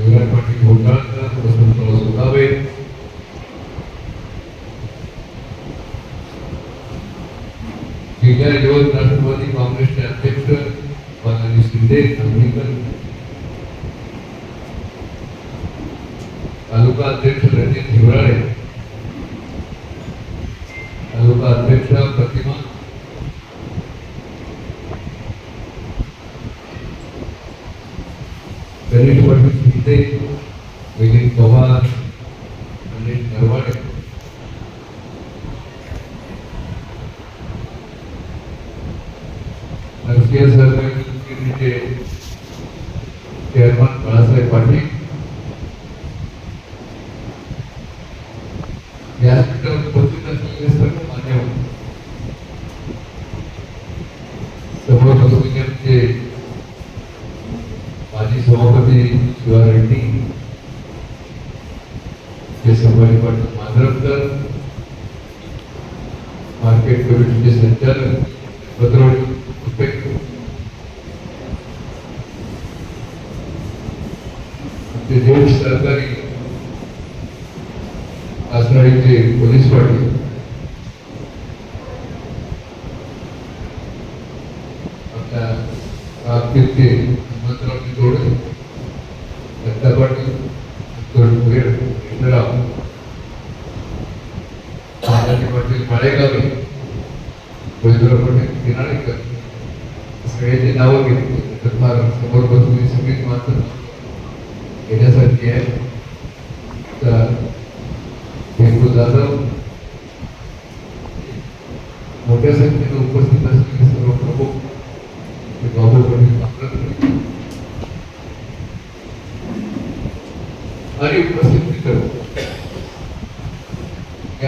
शिवराज पाटील भोंडाळकर वसंतराव सुधावे जिल्हा युवक राष्ट्रवादी काँग्रेसचे अध्यक्ष बालाजी शिंदे नागरिकर तालुका अध्यक्ष रणजित हिवराळे तालुका अध्यक्ष प्रतिमा गणेश पाटील शिंदे विलीन पवार गणेश नरवाडे राष्ट्रीय सहकारी संस्थेचे चेअरमन बाळासाहेब पाटील या ठिकाणी उपस्थित असलेले सर्व मान्यवर समोर बसलेले आमचे माजी सभापती शिवा रेड्डी जे संभाजी पाटील मांजरकर मार्केट कमिटीचे संचालक पत्रवडी उपेकर ते ज्येष्ठ सरकारी असणारे पोलीस पाटील. आपल्या राजकीरचे हनुमंतरावजी तोडे दत्ता पाटील तोडमुगेड कृष्णराव महाराजी पाटील माळेगावे बळीराव पाटील किनाळेकर सगळ्याची नावं घेतली. तर समोर बसून सगळीच माणसं घेण्यासारखी आहे. तर हेमू जाधव मोठ्या संख्येनं उपस्थित असलेले सर्व प्रमुख बाबू पाटील आणि उपस्थित मित्र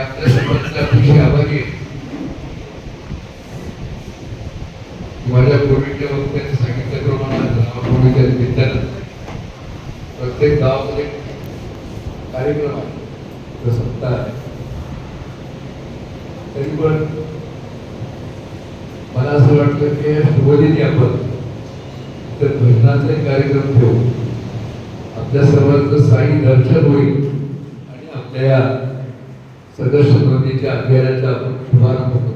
आपल्या सर्वांचे अतिशय आभारी आहे. माझ्या कोविडच्या वक्त्याने सांगितल्याप्रमाणे रामपूर्वीच्या निमित्तानं प्रत्येक गावामध्ये कार्यक्रम आहे प्रसंगता आहे तरी पण मला असं वाटलं की या शुभदिनी आपण तर कार्यक्रम ठेवू. आपल्या सर्वांचं साई दर्शन होईल आणि आपल्या या सदस्य नोंदणीच्या अभियानाचा आपण शुभारंभ करू.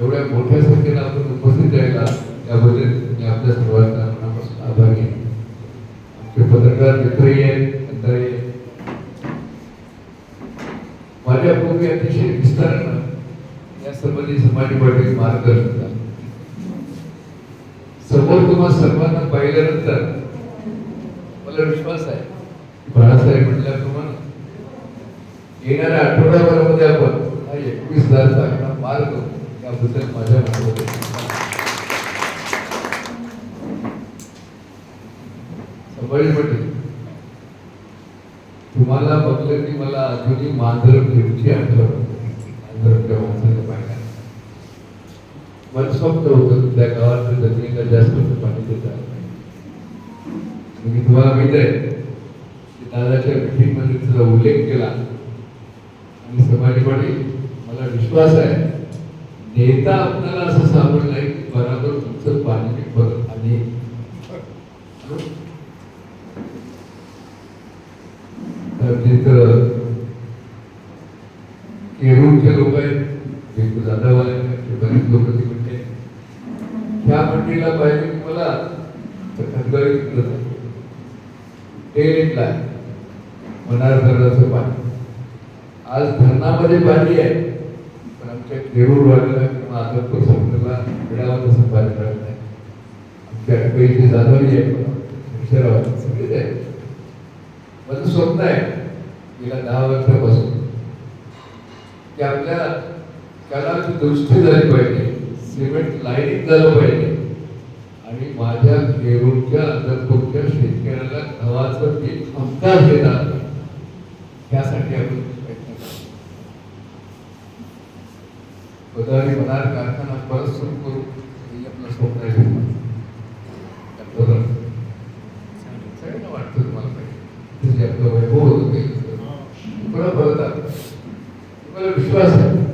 एवढ्या मोठ्या संख्येनं आपण उपस्थित राहिला त्याबद्दल मी आपल्या सर्वांचा मनापासून आभारी आहे आमचे पत्रकार मित्रही आहेत अंतरही माझ्या पूर्वी अतिशय विस्तारानं या संबंधी समाज पाटील मार्गदर्शन झालं. समोर तुम्हा सर्वांना पाहिल्यानंतर मला विश्वास आहे. की बाळासाहेब म्हटल्याप्रमाणे येणाऱ्या आठवड्याभरामध्ये आपण हा एकवीस हजारचा आकडा पार करू. याबद्दल माझ्या मनामध्ये संभाजी पाटील तुम्हाला बघलं की मला अजूनही मांजर फिरची आठवण. मांजरच्या माणसाच्या स्वप्न होतं त्या गावात जमिनीला जास्त पाणी देतात मी तुम्हाला माहीत आहे की दादाच्या मीटिंगमध्ये तुझा उल्लेख केला. आणि समाजी मला विश्वास आहे नेता आपल्याला असं सापडलाय बराबर तुमचं पाणी मी बघत आणि तर तिथं केरूरचे लोक आहेत बिंदू जाधव आहेत असे बरेच लोक तिकडचे ह्या मंडळीला पाहिजे की मला खतगावी टेल इथला आहे मनार धरणाचं पाणी आज धरणामध्ये पाणी आहे. पण आमच्या देऊळ वाढला किंवा आदरपूर संपलेला मिळावं तसं पाणी मिळत नाही. आमच्या पैसे जाधवली आहे. शहरावर सगळेच आहे माझं स्वप्न आहे. गेल्या दहा वर्षापासून. की आपल्या कलाची दृष्टी झाली पाहिजे. सिमेंट लाईनिंग झालं पाहिजे. आणि माझ्या देऊळच्या आदरपूरच्या शेतकऱ्याला गव्हाचं पीक हमखास देणार त्यासाठी आपण प्रयत्न करतो गोदावरी मनार कारखाना परत सुरू करू हे आपलं स्वप्न आहे. सगळ्यांना वाटतं तुम्हाला काही जे आपलं वैभव होतं तुम्हाला विश्वास आहे?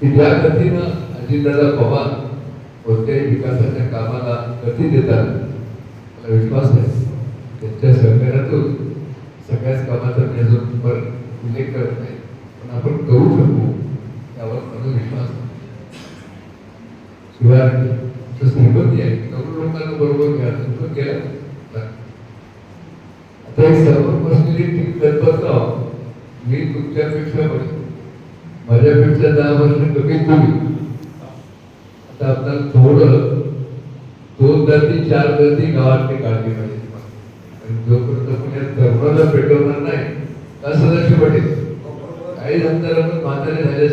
की ज्या गतीनं अजितदादा पवार कोणत्याही विकासाच्या कामाला गती देतात मला विश्वास आहे. त्यांच्या सहकार्यातून सगळ्याच कामाचा मी अजून परत उल्लेख करत नाही पण आपण करू शकू. शिवाय आमचं आहे लोकांना बरोबर घ्या आता एक सर्व मी तुमच्यापेक्षा बरी. माझ्यापेक्षा दहा वर्ष कमी तुम्ही. आता आपल्याला थोडं दोन जाती चार जाती गावातली काळजी पाहिजे आणि जोपर्यंत पुण्यात तरुणाला पेटवणार नाही का लक्ष पडेल काही नंतर आपण म्हातारे झाले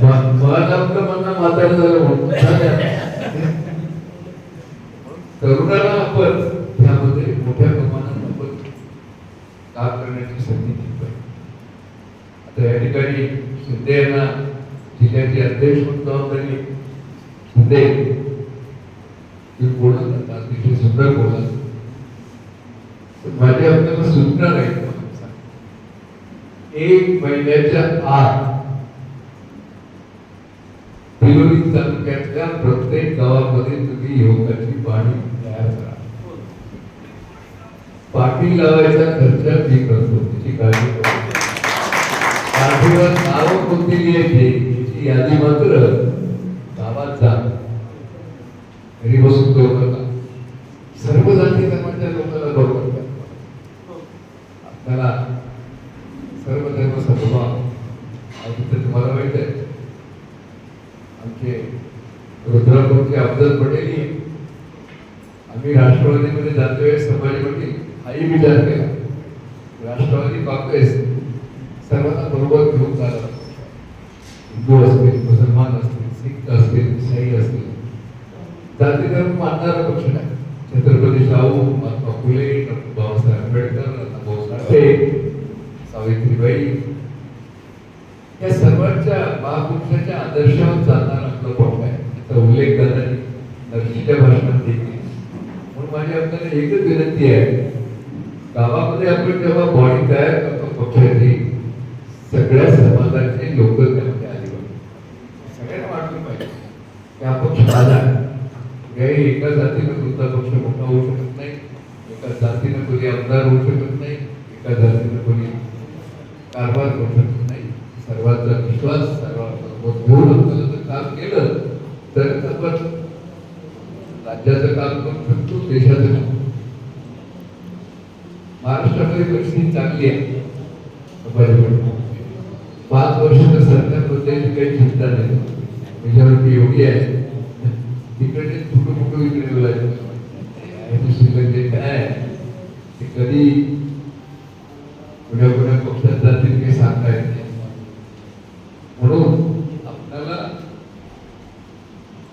मला आपलं म्हणणं म्हातारे झालं तरुणाला आपण त्यामध्ये मोठ्या प्रमाणात आपण काम करण्याची संधी दिली पाहिजे आता या ठिकाणी शिंदे यांना जिल्ह्याचे अध्यक्ष म्हणून जबाबदारी शिंदे तुम्ही बोलत अतिशय सुंदर बोलत माझी आपल्याला सूचना नाही एक महिन्याच्या आत तिलोरी तालुक्यातल्या प्रत्येक गावामध्ये तुम्ही योगाची पाणी तयार करा. पाठी लावायचा खर्च मी करतो त्याची काळजी करतो पाठीवर नावं कोणती लिहायची? याची यादी मात्र गावात जा घरी बसून करू नका सर्व जाती धर्माच्या लोकांना बरोबर करा. आपल्याला सर्व धर्म समभाव आज इथे तुम्हाला माहीत आहे आमचे रुद्रापूरचे अफजल पटेल आम्ही राष्ट्रवादीमध्ये जातोय समाज पाटील हाही विचार केला राष्ट्रवादी काँग्रेस सर्वांना बरोबर घेऊन चालत हिंदू असतील मुसलमान असतील सिख असतील ईसाई असतील. जाती धर्म मानणारा पक्ष नाही. छत्रपती शाहू महात्मा फुले डॉक्टर बाबासाहेब आंबेडकर भाऊ साठे सावित्रीबाई. या सर्वांच्या महापुरुषाच्या आदर्शावर चालणार आपला पक्ष आहे. त्याचा उल्लेख दादानी नरसीच्या भाषणात देखील. म्हणून माझी आपल्याला एकच विनंती आहे. गावामध्ये आपण जेव्हा बॉडी तयार करतो पक्षाची सगळ्या समाजाचे लोक त्यामध्ये आले पाहिजे सगळ्यांना वाटलं पाहिजे की हा पक्ष काही एका जातीनं तुमचा पक्ष मोठा होऊ शकत नाही. एका जातीनं कोणी आमदार होऊ शकत नाही. एका जातीनं कोणी कारभार करू शकत नाही. सर्वांचा विश्वास सर्वांचा जर काम केलं तर आपण राज्याचं काम करू शकतो देशाचं काम महाराष्ट्रामध्ये परिस्थिती चांगली आहे. पाच पाच वर्षाच्या सरकारबद्दल काही चिंता नाही. मेजॉरिटी एवढी आहे. इकडे बोलायचं शिल्लक काय ते कधी कुठ्या कुठ्या पक्षात जातील काही सांगता येत नाही म्हणून आपल्याला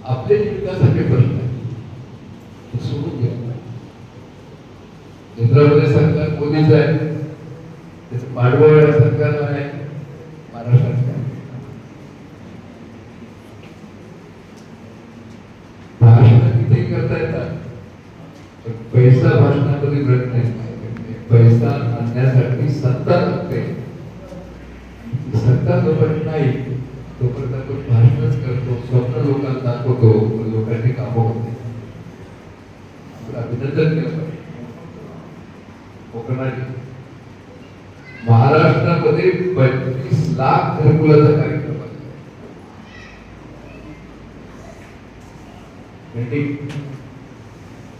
आपले जे विकासाचे प्रश्न आहेत सोडून घ्या केंद्रामध्ये सरकार मोदीच आहे? त्याचं पाठबळ सरकार आहे महाराष्ट्र सरकार भाषण किती करता येतात पण पैसा भाषणामध्ये मिळत नाही पैसा आणण्यासाठी सत्ता लागते. सत्ता जोपर्यंत नाही तोपर्यंत आपण भाषणच करतो स्वप्न लोकांना दाखवतो पण लोकांची कामं होते आपलं अभिनंदन केलं पाहिजे. महाराष्ट्रामध्ये पंचवीस लाख घरकुलाचा कार्यक्रम आहे. म्हणजे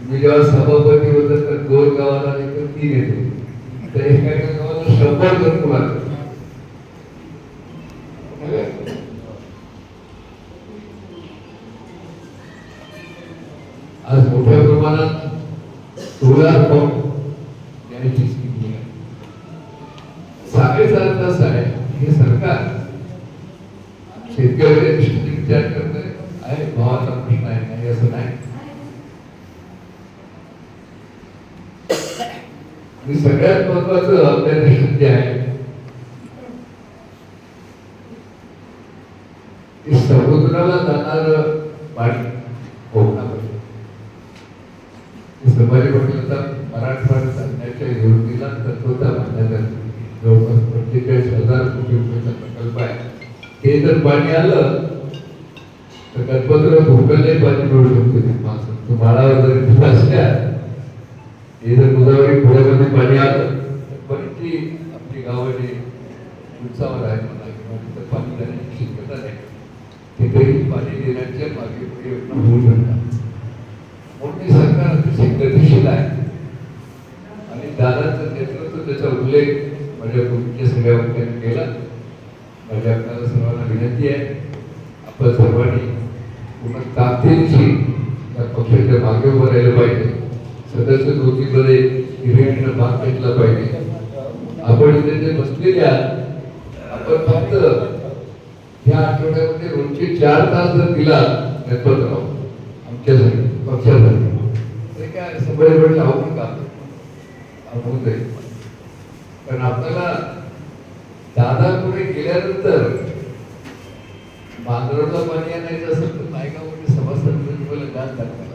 मी जेव्हा सभापती होतो तर दोन गावाला तीन येतो शंभर जण आज मोठ्या प्रमाणात सोलार पंप याची स्कीम आहे सांगायचं अर्थ असा आहे. हे सरकार शेतकऱ्यांच्या दृष्टीने विचार करत आहे भावाचा प्रश्न आहे नाही असं नाही आणि सगळ्यात महत्वाचं आपल्या देशात म्हणजे आहे. समुद्राला जाणार पाणी. कोकणामध्ये. संभाजी पाटीलचा मराठवाडा सांगण्याच्या योजनेला तत्वता मानण्यात आली. जवळपास पंचेचाळीस हजार कोटी रुपयाचा प्रकल्प आहे. ते जर पाणी आलं तर कल्पत्र भूकलही पाणी मिळू शकतो. तुम्हाला माळावर जरी फुलं असल्या हे जर गोदावरी खोऱ्यामध्ये पाणी आलं. बरीचशी आमची गावाने उंचावर आहे म्हणा किंवा तिथं पाणी जाण्याची शक्यता नाही. तिथेही पाणी देण्याच्या मागे योजना होऊ शकतात. मोठी सरकार अतिशय गतिशील आहे. आणि दादाचं नेतृत्व त्याचा उल्लेख माझ्या पूर्वीच्या सगळ्या वक्त्यांनी केला. माझ्या आपल्याला सर्वांना विनंती आहे. आपण सर्वांनी पूर्ण ताकदीनिशी या पक्षाच्या मागे उभं राहिलं पाहिजे. सदस्य कृतीमध्ये हिरियाणीनं भाग घेतला पाहिजे. आपण इथे जे बसलेले आहात आपण फक्त ह्या आठवड्यामध्ये रोजचे चार तास जर दिला नेतृत्व आमच्यासाठी पक्षासाठी ते काय सगळे वेळ अवघड काम होऊ दे कारण आपल्याला दादा पुढे गेल्यानंतर बांद्राला पाणी आणायचं असेल तर नायगावमध्ये सभासद तुम्हाला गाज टाकतात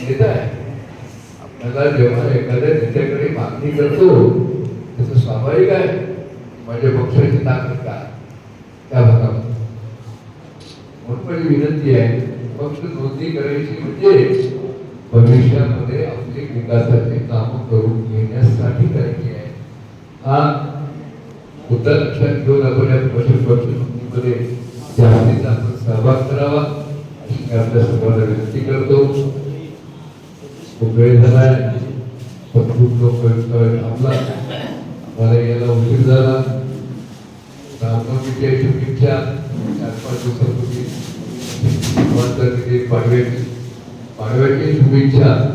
नेता आहे. त्याला जेव्हा एखाद्या नेत्याकडे मागणी करतो त्याचं स्वाभाविक आहे. म्हणजे पक्षाची ताकद का त्या भागामध्ये म्हणून माझी विनंती आहे. पक्ष नोंदणी करायची म्हणजे भविष्यामध्ये आपले विकासाचे काम करून घेण्यासाठी करायची आहे. हा मुद्दा लक्षात घेऊन आपण या पक्ष पक्ष नोंदणीमध्ये जास्तीत आपण सहभाग करावा. अशी आपल्या सर्वांना विनंती करतो. खूप वेळ झालाय. पण खूप लोक थांबला मला यायला उशीर झाला. रामनवमीच्या शुभेच्छा. चार पाच दिवसापूर्वी. पाडव्याची पाडव्याची शुभेच्छा.